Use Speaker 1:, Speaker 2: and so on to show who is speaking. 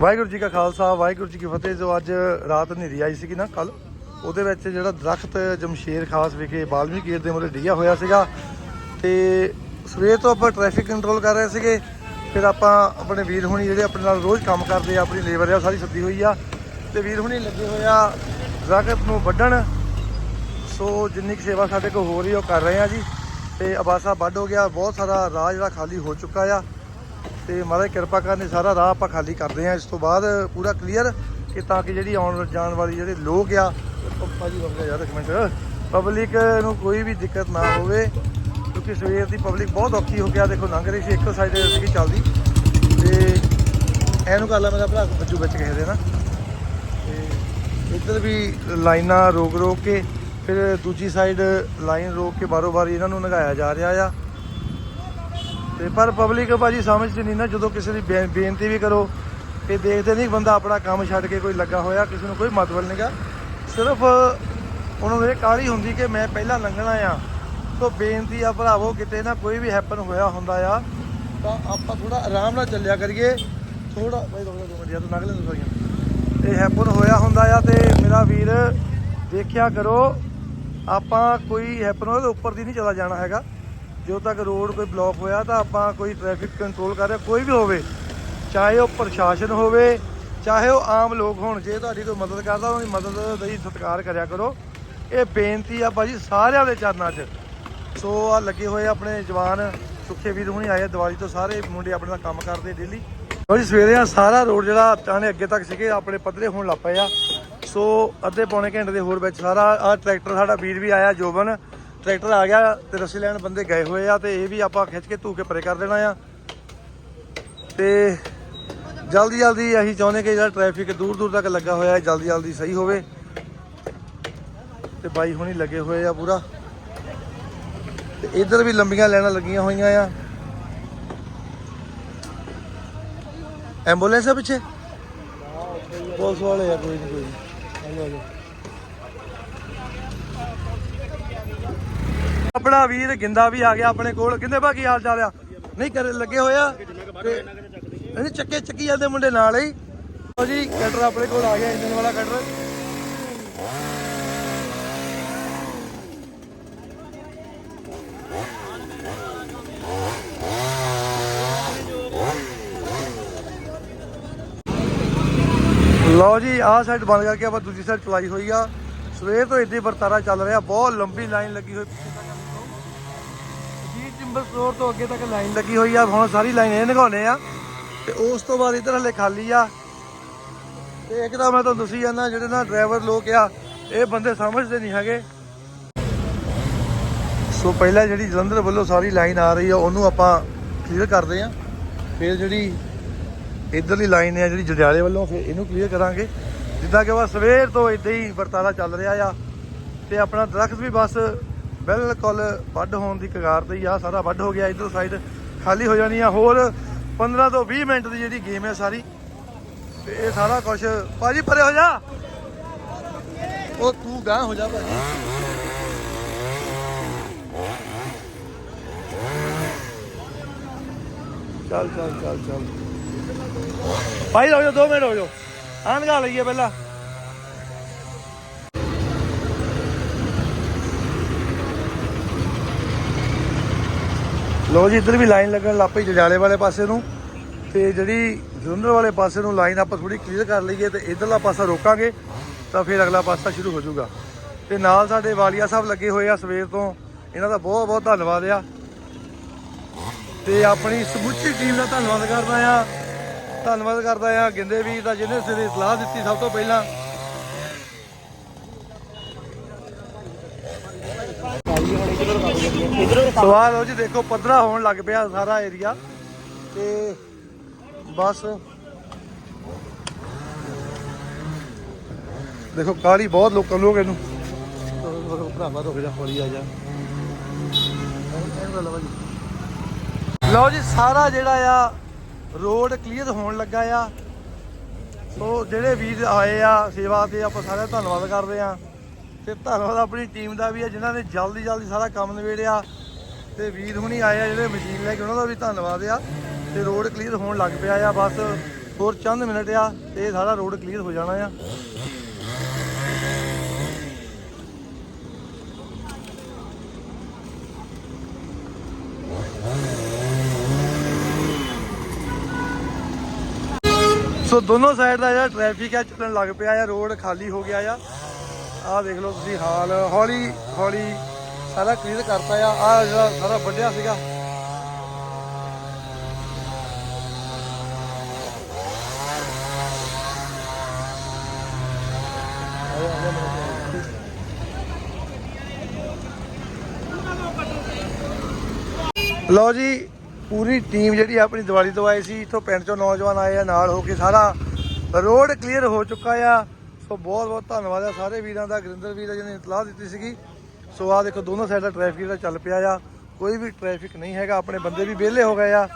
Speaker 1: ਵਾਹਿਗੁਰੂ ਜੀ ਕਾ ਖਾਲਸਾ, ਵਾਹਿਗੁਰੂ ਜੀ ਕੀ ਫਤਿਹ। ਜੋ ਅੱਜ ਰਾਤ ਹਨੇਰੀ ਆਈ ਸੀਗੀ ਨਾ ਕੱਲ ਉਹਦੇ ਵਿੱਚ ਜਿਹੜਾ ਦਰਖਤ ਜਮਸ਼ੇਰ ਖਾਸ ਵਿਖੇ ਬਾਲਮੀ ਗੇਟ ਦੇ ਮੂਹਰੇ ਡਿੱਗਿਆ ਹੋਇਆ ਸੀਗਾ ਤੇ ਸਵੇਰ ਤੋਂ ਆਪਾਂ ਟ੍ਰੈਫਿਕ ਕੰਟਰੋਲ ਕਰ ਰਹੇ ਸੀਗੇ, ਫਿਰ ਆਪਾਂ ਆਪਣੇ ਵੀਰ ਹੁਣੀ ਜਿਹੜੇ ਆਪਣੇ ਨਾਲ ਰੋਜ਼ ਕੰਮ ਕਰਦੇ ਆ, ਆਪਣੀ ਲੇਬਰ ਆ ਉਹ ਸਾਰੀ ਸੱਦੀ ਹੋਈ ਆ। ਤੇ ਵੀਰ ਹੁਣੀ ਲੱਗੇ ਹੋਏ ਆ, ਦਰਖਤ ਨੂੰ ਵੱਢਣ। ਸੋ ਜਿੰਨੀ ਕੁ ਸੇਵਾ ਸਾਡੇ ਕੋਲ ਹੋ ਰਹੀ ਉਹ ਕਰ ਰਹੇ ਆ ਜੀ। ਤੇ ਅਬਾਸਾ ਵੱਢ ਹੋ ਗਿਆ, ਬਹੁਤ ਸਾਰਾ ਰਾਹ ਜਿਹੜਾ ਖਾਲੀ ਹੋ ਚੁੱਕਾ ਆ। ਤੇ ਮਹਾਰਾਜ ਕਿਰਪਾ ਕਰਨੀ ਸਾਰਾ ਰਾਹ ਆਪਾਂ ਖਾਲੀ ਕਰਦੇ ਆ ਇਸ ਤੋਂ ਬਾਅਦ ਪੂਰਾ ਕਲੀਅਰ ਕਿ ਤਾਂ ਕਿ ਜਿਹੜੀ ਆਉਣ ਜਾਣ ਵਾਲੀ ਜਿਹੜੇ ਲੋਕ ਆ, ਉਹ ਭਾਜੀ ਰੁਕ ਜਾ ਯਾਰ ਇੱਕ ਮਿੰਟ। ਪਬਲਿਕ ਨੂੰ ਕੋਈ ਵੀ ਦਿੱਕਤ ਨਾ ਹੋਵੇ, ਕਿਉਂਕਿ ਸਵੇਰ ਦੀ ਪਬਲਿਕ ਬਹੁਤ ਔਖੀ ਹੋ ਗਿਆ। ਦੇਖੋ, ਲੰਘ ਰਹੀ ਸੀ ਇੱਕੋ ਸਾਈਡ ਸੀਗੀ ਚੱਲਦੀ। ਤੇ ਇਹਨੂੰ ਕਰ ਲਾ ਮੇਰਾ ਭਰਾ, ਬੱਜੂ ਵਿੱਚ ਕਿਸੇ ਦੇ ਨਾ। ਤੇ ਇੱਧਰ ਵੀ ਲਾਈਨਾਂ ਰੋਕ ਰੋਕ ਕੇ, ਫਿਰ ਦੂਜੀ ਸਾਈਡ ਲਾਈਨ ਰੋਕ ਕੇ ਬਾਰੋ ਬਾਰੀ ਇਹਨਾਂ ਨੂੰ ਨਗਾਇਆ ਜਾ ਰਿਹਾ ਆ। ਤੇ ਪਰ ਪਬਲਿਕ ਭਾਜੀ ਸਮਝਦੀ ਨਹੀਂ ਨਾ ਜਦੋਂ ਕਿਸੇ ਦੀ ਬੇ- ਬੇਨਤੀ ਵੀ ਕਰੋ ਇਹ ਦੇਖਦੇ ਨਹੀਂ ਬੰਦਾ ਆਪਣਾ ਕੰਮ ਛੱਡ ਕੇ ਕੋਈ ਲੱਗਾ ਹੋਇਆ, ਕਿਸੇ ਨੂੰ ਕੋਈ ਮਤਲਬ ਨਹੀਂਗਾ ਸਿਰਫ ਉਹਨਾਂ ਨੂੰ ਇਹ ਕਾਹਲੀ ਹੁੰਦੀ ਕਿ ਮੈਂ ਪਹਿਲਾਂ ਲੰਘਣਾ ਆ ਸੋ ਬੇਨਤੀ ਆ ਭਰਾਵੋ, ਕਿਤੇ ਨਾ ਕੋਈ ਵੀ ਹੈਪਨ ਹੋਇਆ ਹੁੰਦਾ ਆ, ਤਾਂ ਆਪਾਂ ਥੋੜਾ ਆਰਾਮ ਨਾਲ ਚੱਲਿਆ ਕਰੀਏ। ਥੋੜਾ ਬਈ ਦੋ ਮਿੰਟ ਯਾਰ ਤੂੰ ਨਗਲੇ ਨੂੰ ਸੋਈਆਂ ਤੇ ਹੈਪਨ ਹੋਇਆ ਹੁੰਦਾ ਆ ਤੇ ਮੇਰਾ ਵੀਰ ਦੇਖਿਆ ਕਰੋ, ਆਪਾਂ ਕੋਈ ਹੈਪਨ ਉਹਦੇ ਉੱਪਰ ਦੀ ਨਹੀਂ ਚਲਾ ਜਾਣਾ ਹੈਗਾ। ਜਦੋਂ ਤੱਕ ਰੋਡ ਕੋਈ ਬਲੌਕ ਹੋਇਆ ਤਾਂ ਆਪਾਂ ਕੋਈ ਟ੍ਰੈਫਿਕ ਕੰਟਰੋਲ ਕਰ ਰਿਹਾ ਕੋਈ ਵੀ ਹੋਵੇ, ਚਾਹੇ ਉਹ ਪ੍ਰਸ਼ਾਸਨ ਹੋਵੇ, ਚਾਹੇ ਉਹ ਆਮ ਲੋਕ ਹੋਣ, ਜੇ ਤੁਹਾਡੀ ਕੋਈ ਮਦਦ ਕਰਦਾ, ਉਹਨਾਂ ਦੀ ਮਦਦ ਲਈ ਸਤਿਕਾਰ ਕਰਿਆ ਕਰੋ। ਇਹ ਬੇਨਤੀ ਆ ਭਾਜੀ ਸਾਰਿਆਂ ਦੇ ਚਰਨਾਂ 'ਚ। ਸੋ ਆ ਲੱਗੇ ਹੋਏ ਆਪਣੇ ਜਵਾਨ ਸੁੱਖੇ ਵੀਰ ਹੁਣੀ ਆਏ ਦੀਵਾਲੀ ਤੋਂ, ਸਾਰੇ ਮੁੰਡੇ ਆਪਣੇ ਨਾਲ ਕੰਮ ਕਰਦੇ ਡੇਲੀ ਜੀ ਸਵੇਰੇ ਆ ਸਾਰਾ ਰੋਡ ਜਿਹੜਾ ਚਾਹਨੇ ਅੱਗੇ ਤੱਕ ਸੀਗੇ, ਆਪਣੇ ਪੱਧਰੇ ਹੋਣ ਲੱਗ ਪਏ ਆ। ਸੋ ਅੱਧੇ ਪੌਣੇ ਘੰਟੇ ਦੇ ਹੋਰ ਵਿੱਚ ਸਾਰਾ ਆ ਟਰੈਕਟਰ ਸਾਡਾ ਵੀਰ ਵੀ ਆਇਆ, ਜੋਬਨ। ਟਰੈਕਟਰ ਆ ਗਿਆ ਤੇ ਰੱਸੇ ਲੈਣ ਬੰਦੇ ਗਏ ਹੋਏ ਆ ਤੇ ਇਹ ਵੀ ਆਪਾਂ ਖਿੱਚ ਕੇ ਧੂ ਕੇ ਪਰੇ ਕਰ ਦੇਣਾ ਆ। ਤੇ ਜਲਦੀ ਜਲਦੀ ਅਸੀਂ ਚਾਹੁੰਦੇ ਕਿ ਜਿਹੜਾ ਟ੍ਰੈਫਿਕ ਦੂਰ ਦੂਰ ਤੱਕ ਲੱਗਾ ਹੋਇਆ ਹੈ ਜਲਦੀ ਜਲਦੀ ਸਹੀ ਹੋਵੇ। ਤੇ ਬਾਈ ਹੁਣੀ ਲੱਗੇ ਹੋਏ ਆ ਪੂਰਾ। ਤੇ ਇੱਧਰ ਵੀ ਲੰਬੀਆਂ ਲਾਈਨਾਂ ਲੱਗੀਆਂ ਹੋਈਆਂ ਆ। ਐਂਬੂਲੈਂਸ ਆ ਪਿੱਛੇ? ਪੁਲਿਸ ਵਾਲੇ ਆ ਕੋਈ ਨਹੀਂ ਕੋਈ ਨਹੀਂ ਆਪਣਾ ਵੀਰ ਗਿੰਦਾ ਵੀ ਆ ਗਿਆ ਆਪਣੇ ਕੋਲ। ਕਿੰਦੇ ਭਾ ਕੀ ਹਾਲ ਚਾਲ ਆ। ਨਹੀਂ, ਕਰ ਲੱਗੇ ਹੋਇਆ ਤੇ ਨਹੀਂ, ਚੱਕੇ ਚੱਕੀ ਜਾਂਦੇ ਮੁੰਡੇ ਨਾਲ ਹੀ। ਲਓ ਜੀ ਕਟਰ ਆਪਣੇ ਕੋਲ ਆ ਗਿਆ ਇੰਜਨ ਵਾਲਾ ਕਟਰ ਲਓ ਜੀ, ਆਹ ਸਾਈਡ ਬਣ ਕਰਕੇ ਕਿ ਆਪਾਂ ਦੂਜੀ ਸਾਈਡ ਚਲਾਈ ਹੋਈ ਆ। ਸਵੇਰ ਤੋਂ ਇੱਦੀ ਵਰਤਾਰਾ ਚੱਲ ਰਿਹਾ, ਬਹੁਤ ਲੰਬੀ ਲਾਈਨ ਲੱਗੀ ਹੋਈ। ਪਿੱਛੇ ਤੱਕ ਤੋਂ ਅੱਗੇ ਤੱਕ ਲਾਈਨ ਲੱਗੀ ਹੋਈ ਆ, ਹੁਣ ਸਾਰੀ ਲਾਈਨ ਇਹ ਨਿਗਾਉਣੇ ਆ। ਤੇ ਉਸ ਤੋਂ ਬਾਅਦ ਇੱਧਰ ਹਲੇ ਖਾਲੀ ਆ। ਤੇ ਇੱਕ ਤਾਂ ਮੈਂ ਤੁਹਾਨੂੰ ਦੱਸੀ ਜਾਂਦਾ, ਜਿਹੜੇ ਨਾ ਡਰਾਈਵਰ ਲੋਕ ਆ, ਇਹ ਬੰਦੇ ਸਮਝਦੇ ਨਹੀਂ ਹੈਗੇ। ਸੋ ਪਹਿਲਾਂ ਜਿਹੜੀ ਜਲੰਧਰ ਵੱਲੋਂ ਸਾਰੀ ਲਾਈਨ ਆ ਰਹੀ ਆ, ਉਹਨੂੰ ਆਪਾਂ ਕਲੀਅਰ ਕਰਦੇ ਆ। ਫਿਰ ਜਿਹੜੀ ਇਧਰਲੀ ਲਾਈਨ ਹੈ ਜਿਹੜੀ ਜੜਿਆਲੇ ਵੱਲੋਂ, ਫਿਰ ਇਹਨੂੰ ਕਲੀਅਰ ਕਰਾਂਗੇ। ਜਿੱਦਾਂ ਕਿ ਬਸ ਸਵੇਰ ਤੋਂ ਇਦਾਂ ਹੀ ਵਰਤਾਰਾ ਚੱਲ ਰਿਹਾ ਆ। ਤੇ ਆਪਣਾ ਦਰਖਤ ਵੀ ਬਸ ਬਿਲਕੁਲ ਵੱਢ ਹੋਣ ਦੀ ਕਗਾਰ ਤੇ ਹੀ ਆ ਸਾਰਾ ਵੱਢ ਹੋ ਗਿਆ ਇਧਰ ਸਾਈਡ ਖਾਲੀ ਹੋ ਜਾਣੀ ਆ ਹੋਰ 15 ਤੋਂ 20 ਮਿੰਟ ਦੀ ਜਿਹੜੀ ਗੇਮ ਹੈ ਸਾਰੀ। ਤੇ ਇਹ ਸਾਰਾ ਕੁਝ ਭਾਜੀ ਪਰੇ ਹੋ ਜਾ। ਉਹ ਤੂੰ ਗਾਂ ਹੋ ਜਾ ਭਾਜੀ। ਚੱਲ ਚੱਲ ਚੱਲ ਚੱਲ। ਭਾਈ ਰੋ ਜਾ 2 ਮਿੰਟ ਹੋ ਜਾਓ ਆਨਗਾ ਲਈਏ ਪਹਿਲਾਂ। ਲੋ ਜੀ, ਇੱਧਰ ਵੀ ਲਾਈਨ ਲੱਗਣ ਲੱਗ ਪਈ ਜਜਾਲੇ ਵਾਲੇ ਪਾਸੇ ਨੂੰ। ਤੇ ਜਿਹੜੀ ਜਲੰਧਰ ਵਾਲੇ ਪਾਸੇ ਨੂੰ ਲਾਈਨ ਆਪਾਂ ਥੋੜੀ ਕਲੀਅਰ ਕਰ ਲਈਏ ਤੇ ਇਧਰਲਾ ਪਾਸਾ ਰੋਕਾਂਗੇ, ਤਾਂ ਫਿਰ ਅਗਲਾ ਪਾਸਾ ਸ਼ੁਰੂ ਹੋ ਜਾਊਗਾ। ਤੇ ਨਾਲ ਸਾਡੇ ਵਾਲੀਆ ਸਾਹਿਬ ਲੱਗੇ ਹੋਏ ਆ ਸਵੇਰ ਤੋਂ। ਇਹਨਾਂ ਦਾ ਬਹੁਤ ਬਹੁਤ ਧੰਨਵਾਦ ਆ। ਤੇ ਆਪਣੀ ਸਮੁੱਚੀ ਟੀਮ ਦਾ ਧੰਨਵਾਦ ਕਰਦਾ ਆ। ਧੰਨਵਾਦ ਕਰਦਾ ਆ ਗਿੰਦੇ ਵੀਰ ਦਾ, ਜਿਹਨੇ ਸਿਰੇ ਸਲਾਹ ਦਿੱਤੀ ਸਭ ਤੋਂ ਪਹਿਲਾਂ। ਸਵਾਲ ਹੋ ਜੀ ਦੇਖੋ ਪੱਧਰਾ ਹੋਣ ਲੱਗ ਪਿਆ ਸਾਰਾ ਏਰੀਆ ਤੇ ਬਸ। ਦੇਖੋ ਕਾਲੀ ਬਹੁਤ ਲੋਕਾਂ ਲੋਕ ਇਹਨੂੰ ਭਰਾਵਾ ਰੁਕ ਜਾ ਹੌਲੀ ਆ ਜਾ ਲਓ ਜੀ ਲਓ ਜੀ ਸਾਰਾ ਜਿਹੜਾ ਆ ਰੋਡ ਕਲੀਅਰ ਹੋਣ ਲੱਗਾ ਆ। ਸੋ, ਜਿਹੜੇ ਵੀਰ ਆਏ ਆ ਸੇਵਾ ਤੇ, ਆਪਾਂ ਸਾਰਿਆਂ ਦਾ ਧੰਨਵਾਦ ਕਰਦੇ ਆ ਤੇ ਧੰਨਵਾਦ ਆਪਣੀ ਟੀਮ ਦਾ ਵੀ ਆ, ਜਿਨ੍ਹਾਂ ਨੇ ਜਲਦੀ ਜਲਦੀ ਸਾਰਾ ਕੰਮ ਨਿਬੇੜਿਆ। ਤੇ ਵੀਰ ਹੁਣੀ ਆਏ ਆ ਜਿਹੜੇ ਮਸ਼ੀਨ ਲੈ ਕੇ, ਉਹਨਾਂ ਦਾ ਵੀ ਧੰਨਵਾਦ ਆ। ਤੇ ਰੋਡ ਕਲੀਅਰ ਹੋਣ ਲੱਗ ਪਿਆ ਆ, ਬਸ ਹੋਰ ਚੰਦ ਮਿੰਟ ਆ, ਤੇ ਇਹ ਸਾਰਾ ਰੋਡ ਕਲੀਅਰ ਹੋ ਜਾਣਾ ਆ। ਸੋ ਦੋਨੋਂ ਸਾਈਡ ਦਾ ਜਿਹੜਾ ਟ੍ਰੈਫਿਕ ਆ, ਚੱਲਣ ਲੱਗ ਪਿਆ ਆ ਰੋਡ ਖਾਲੀ ਹੋ ਗਿਆ ਆ। ਆਹ ਦੇਖ ਲਓ ਤੁਸੀਂ ਹਾਲ, ਹੌਲੀ ਹੌਲੀ ਸਾਰਾ ਕਲੀਅਰ ਕਰਤਾ ਆ। ਆ ਜਿਹੜਾ ਸਾਰਾ ਵੱਡਿਆ ਸੀਗਾ। ਲਓ ਜੀ, ਪੂਰੀ ਟੀਮ ਜਿਹੜੀ ਆਪਣੀ ਦੀਵਾਲੀ ਤੋਂ ਆਈ ਸੀ, ਇੱਥੋਂ ਪਿੰਡ ਚੋਂ ਨੌਜਵਾਨ ਆਏ ਆ, ਨਾਲ ਹੋ ਕੇ ਸਾਰਾ ਰੋਡ ਕਲੀਅਰ ਹੋ ਚੁੱਕਾ ਆ। ਸੋ ਬਹੁਤ ਬਹੁਤ ਧੰਨਵਾਦ ਆ ਸਾਰੇ ਵੀਰਾਂ ਦਾ, ਗਰਿੰਦਰ ਵੀਰ ਆ ਜਿਹਨੇ ਇਤਲਾਹ ਦਿੱਤੀ ਸੀਗੀ। ਸੋ ਆ ਦੇਖੋ ਦੋਨੋਂ ਸਾਈਡ ਦਾ ਟ੍ਰੈਫਿਕ ਜਿਹੜਾ ਚੱਲ ਪਿਆ ਆ। ਕੋਈ ਵੀ ਟ੍ਰੈਫਿਕ ਨਹੀਂ ਹੈਗਾ, ਆਪਣੇ ਬੰਦੇ ਵੀ ਵਿਹਲੇ ਹੋ ਗਏ ਆ।